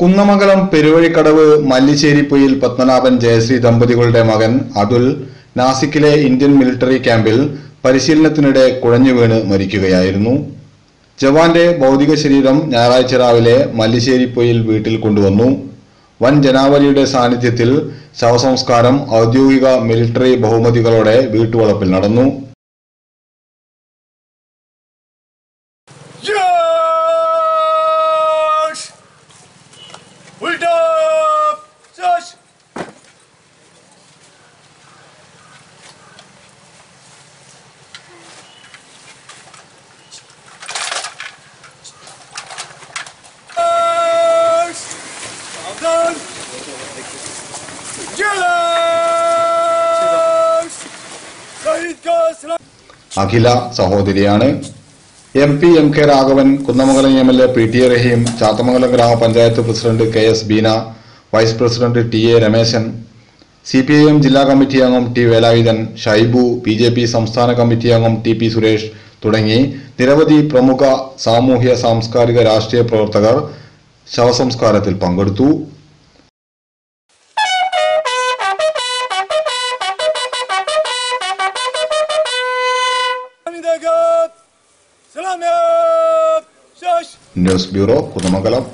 കുന്നമംഗലം പെരുവഴിക്കടവ് മല്ലിശ്ശേരിപ്പൊയിൽ പത്മനാഭൻ ജയശ്രീ ദമ്പതികളുടെ മകൻ Atul നാസിക്കിലെ Indian military ക്യാമ്പിൽ പരിശീലനത്തിനിടെ കുഴഞ്ഞു വീണ് മരിക്കുകയായിരുന്നു. ജവാന്റെ ഭൗതിക ശരീരം ഞായറാഴ്ച രാവിലെ മല്ലിശ്ശേരിപ്പൊയിൽ വീട്ടിൽ കൊണ്ടുവന്നു. വൻ ജനാവലിയുടെ സാന്നിധ്യത്തിൽ ശവസംസ്കാരം ഔദ്യോഗിക മിലിറ്ററി ബഹുമതികളോടെ വീട്ടുവളപ്പിൽ നടന്നു. Yes! Salam! അഖില സഹോദരിയാണ്. M P M K Raghavan Kunnamangalam M L A P T A Rahim Chathamangalam ഗ്രാമപഞ്ചായത്ത് president K S Beena vice president T A Rameshan C P I M ജില്ലാ കമ്മിറ്റി അംഗം T Velayudhan Shaibu B J P സംസ്ഥാന committee അംഗം T P Suresh തുടങ്ങി നിരവധി പ്രമുഖ സാമൂഹ്യ സാംസ്കാരിക രാഷ്ട്രീയ പ്രവർത്തകർ ശവസംസ്കാരത്തിൽ പങ്കെടുത്തു. News bureau Kunnamangalam